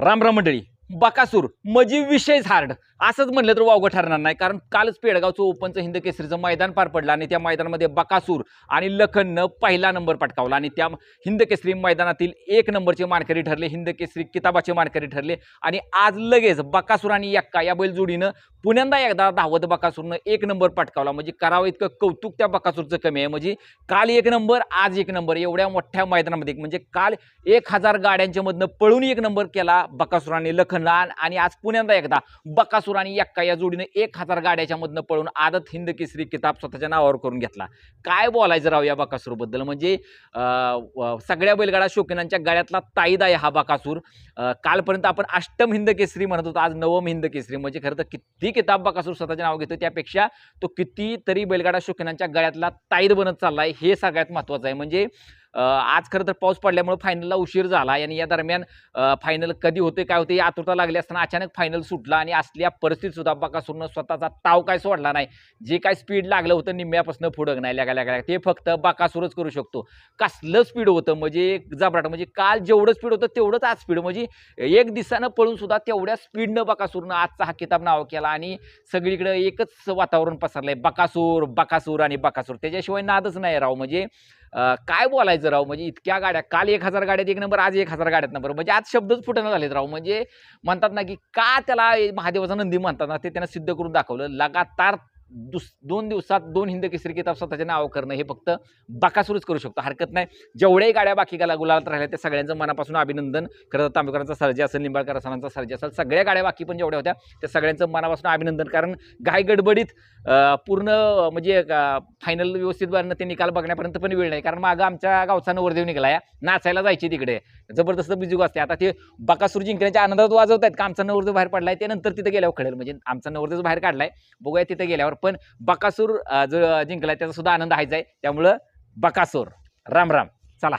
राम राम मंडळी. बकासूर म्हणजे विषयच हार्ड असंच म्हणलं तर वावगं ठरणार नाही. कारण कालच पेडगावचं ओपनचं हिंद केसरीचं मैदान पार पडलं आणि त्या मैदानामध्ये बकासूर आणि लखननं पहिला नंबर पटकावला आणि त्या हिंद केसरी मैदानातील एक नंबरचे मानकरी ठरले हिंद केसरी किताबाचे मानकरी ठरले आणि आज लगेच बकासूर आणि यक्का या बैलजोडीनं पुण्यांदा एकदा धावत बकासूरनं एक नंबर पटकावला. म्हणजे करावं इतकं कौतुक त्या बकासूरचं कमी आहे. म्हणजे काल एक नंबर आज एक नंबर एवढ्या मोठ्या मैदानामध्ये. म्हणजे काल एक हजार गाड्यांच्या मधनं पळून एक नंबर केला बकासूर आणि लखन खंडान आणि आज पुण्यांदा एकदा बकासूर आणि यक्का या जोडीनं एक हजार गाड्याच्या मधनं पळून आदत हिंद केसरी किताब स्वतःच्या नावावर करून घेतला. काय बोलायचं राव या बकासूरबद्दल? म्हणजे व- सगळ्या बैलगाडा शौकीनांच्या गाड्यातला ताईद आहे हा बकासूर. कालपर्यंत आपण अष्टम हिंद केसरी म्हणत होतो आज नवम हिंद केसरी. म्हणजे खरं तर किती किताब बकासूर स्वतःचे नाव घेतो त्यापेक्षा तो कितीतरी बैलगाडा शौकीनांच्या गळ्यातला ताईद बनत चाललाय हे सगळ्यात महत्त्वाचं आहे. म्हणजे आज खरं तर पाऊस पडल्यामुळे फायनलला उशीर झाला आणि या दरम्यान फायनल कधी होते काय होते आतुरता लागली असताना अचानक फायनल सुटला आणि असल्या परिस्थितीत सुद्धा बकासूरनं स्वतःचा ताव काय सोडला नाही. जे काय स्पीड लागलं होतं निम्म्यापासून पुढं नाही लागा लागा ते फक्त बकासूरच करू शकतो. कसलं स्पीड होतं? म्हणजे जबराट म्हणजे काल जेवढं स्पीड होतं तेवढंच आज स्पीड म्हणजे एक दिवसानं पळून सुद्धा तेवढ्या स्पीडनं बकासूरनं आजचा हा किताब नाव केला आणि सगळीकडे एकच वातावरण पसरलंय. बकासूर बकासूर आणि बकासूर. त्याच्याशिवाय नादच नाही राव. म्हणजे काय बोलायचं राव? म्हणजे इतक्या गाड्या काल एक हजार गाड्यात एक नंबर आज एक हजार गाड्यात नंबर. म्हणजे आज शब्दच फुटणं झालेत राव. म्हणजे म्हणतात ना की का त्याला महादेवाचा नंदी म्हणतात ना ते त्यांना सिद्ध करून दाखवलं. लगातार दुस दोन दिवसात दोन हिंद केसरी किताब स्वतःच्या नाव करणं हे फक्त बाकासुरूच करू शकतो. हरकत नाही. जेवढ्याही गाड्या बाकी गाला गुलाबात राहिल्या त्या सगळ्यांचं मनापासून अभिनंदन खरं तर तांबेकरांचा सर्जी असेल निंबाळकर सरांचा सर्जी असेल सगळ्या गाड्या बाकी पण जेवढ्या होत्या त्या सगळ्यांचं मनापासून अभिनंदन. कारण घाई गडबडीत पूर्ण म्हणजे फायनल व्यवस्थित बनणं ते निकाल बघण्यापर्यंत पण वेळ नाही. कारण मागं आमच्या गावचा नवरदेव निघाला नाचायला जायची तिकडे. जबरदस्त बिजुग असते. आता ते बकासूर जिंकण्याच्या आनंदात वाजवत आहेत का आमचा नवरदेव बाहेर पडलाय त्यानंतर नंतर तिथे गेल्यावर कळेल. म्हणजे आमचा नवरदेव बाहेर काढलाय बघूया तिथे गेल्यावर. पण बकासूर अं, जो जिंकलाय त्याचा सुद्धा आनंद आहेच आहे. त्यामुळं बकासूर. राम राम. चला.